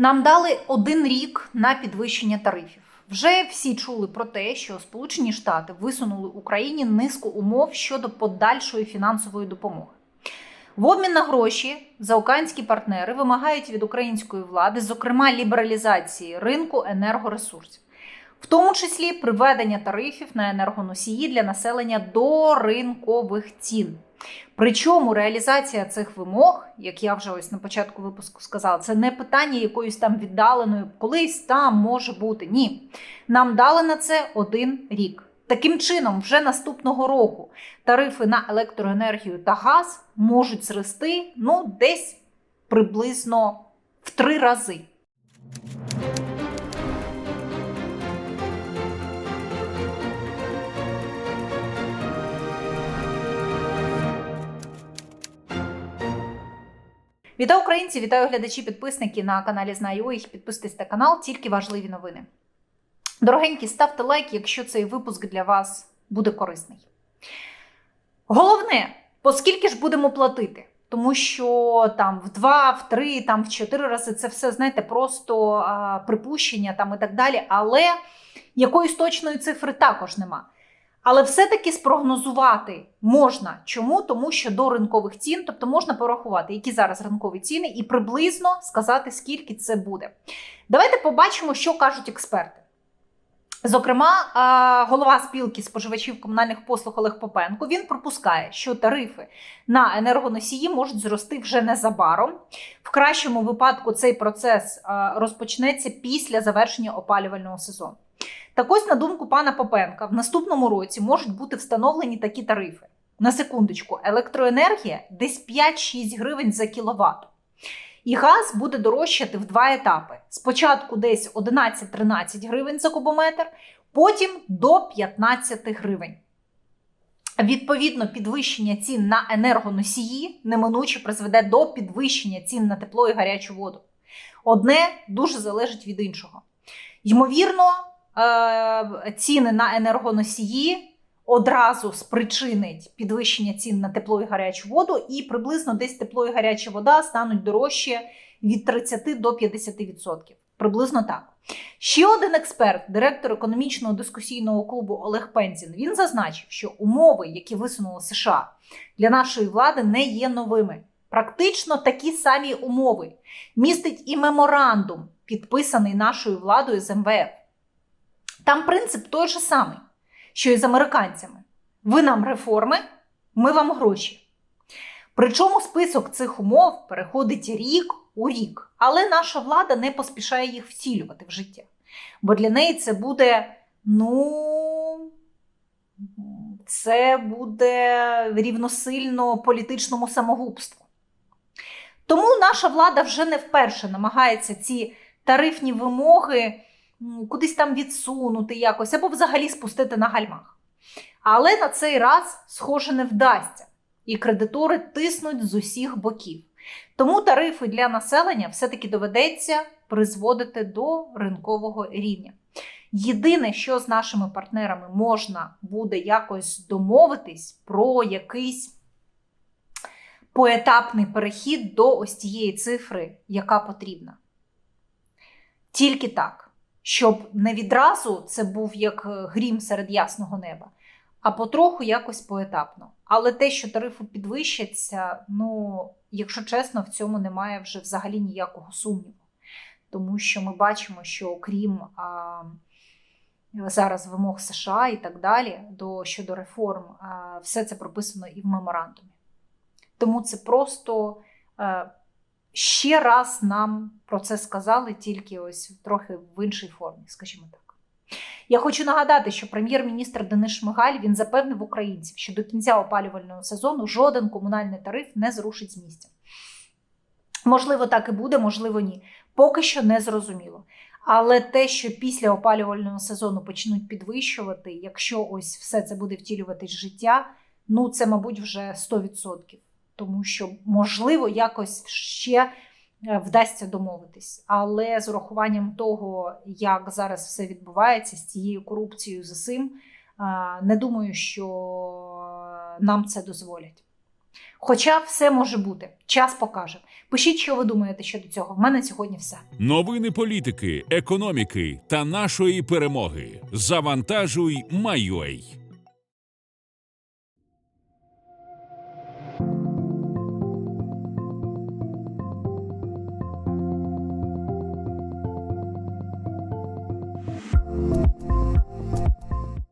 Нам дали один рік на підвищення тарифів. Вже всі чули про те, що Сполучені Штати висунули Україні низку умов щодо подальшої фінансової допомоги. В обмін на гроші заокеанські партнери вимагають від української влади, зокрема, лібералізації ринку енергоресурсів, в тому числі приведення тарифів на енергоносії для населення до ринкових цін. Причому реалізація цих вимог, як я вже ось на початку випуску сказала, це не питання якоїсь там віддаленої, колись там може бути. Ні. Нам дали на це один рік. Таким чином, вже наступного року тарифи на електроенергію та газ можуть зрости ну, десь приблизно в три рази. Вітаю українці, вітаю глядачі, підписники на каналі Знаю їх. Підписуйтесь на канал, тільки важливі новини. Дорогенькі, ставте лайк, якщо цей випуск для вас буде корисний. Головне, поскільки ж будемо платити? Тому що там в два, в три, там в чотири рази це все, знаєте, просто а, припущення там і так далі. Але якоїсь точної цифри також нема. Але все-таки спрогнозувати можна. Чому? Тому що до ринкових цін, тобто можна порахувати, які зараз ринкові ціни, і приблизно сказати, скільки це буде. Давайте побачимо, що кажуть експерти. Зокрема, голова спілки споживачів комунальних послуг Олег Попенко він пропускає, що тарифи на енергоносії можуть зрости вже незабаром. В кращому випадку цей процес розпочнеться після завершення опалювального сезону. Так ось, на думку пана Попенка, в наступному році можуть бути встановлені такі тарифи. На секундочку, електроенергія десь 5-6 гривень за кіловат. І газ буде дорожчати в два етапи: спочатку десь 11-13 гривень за кубометр, потім до 15 гривень. Відповідно, підвищення цін на енергоносії неминуче призведе до підвищення цін на тепло і гарячу воду. Одне дуже залежить від іншого. Ймовірно, ціни на енергоносії одразу спричинить підвищення цін на тепло і гарячу воду, і приблизно десь тепло і гаряча вода стануть дорожче від 30 до 50%. Приблизно так. Ще один експерт, директор економічного дискусійного клубу Олег Пензін, він зазначив, що умови, які висунули США для нашої влади, не є новими. Практично такі самі умови містить і меморандум, підписаний нашою владою з МВФ. Там принцип той же самий що і з американцями. Ви нам реформи, ми вам гроші. Причому список цих умов переходить рік у рік, але наша влада не поспішає їх втілювати в життя. Бо для неї це буде, ну, це буде рівносильно політичному самогубству. Тому наша влада вже не вперше намагається ці тарифні вимоги кудись там відсунути якось або взагалі спустити на гальмах. Але на цей раз, схоже, не вдасться, і кредитори тиснуть з усіх боків. Тому тарифи для населення все-таки доведеться призводити до ринкового рівня. Єдине, що з нашими партнерами можна буде якось домовитись про якийсь поетапний перехід до ось тієї цифри, яка потрібна. Тільки так щоб не відразу це був як е, грім серед ясного неба, а потроху якось поетапно. Але те, що тарифи підвищаться, ну, якщо чесно, в цьому немає вже взагалі ніякого сумніву. Тому що ми бачимо, що окрім а, зараз вимог США і так далі, до, щодо реформ, а, все це прописано і в меморандумі. Тому це просто. А, е, ще раз нам про це сказали, тільки ось трохи в іншій формі, скажімо так. Я хочу нагадати, що прем'єр-міністр Денис Шмигаль він запевнив українців, що до кінця опалювального сезону жоден комунальний тариф не зрушить з місця. Можливо, так і буде, можливо, ні. Поки що не зрозуміло. Але те, що після опалювального сезону почнуть підвищувати, якщо ось все це буде втілюватись в життя, ну це, мабуть, вже 100% тому що, можливо, якось ще е, вдасться домовитись. Але з урахуванням того, як зараз все відбувається з цією корупцією за цим, не думаю, що нам це дозволять. Хоча все може бути, час покаже. Пишіть, що ви думаєте щодо цього. В мене сьогодні все. Новини політики, економіки та нашої перемоги. Завантажуй, майой.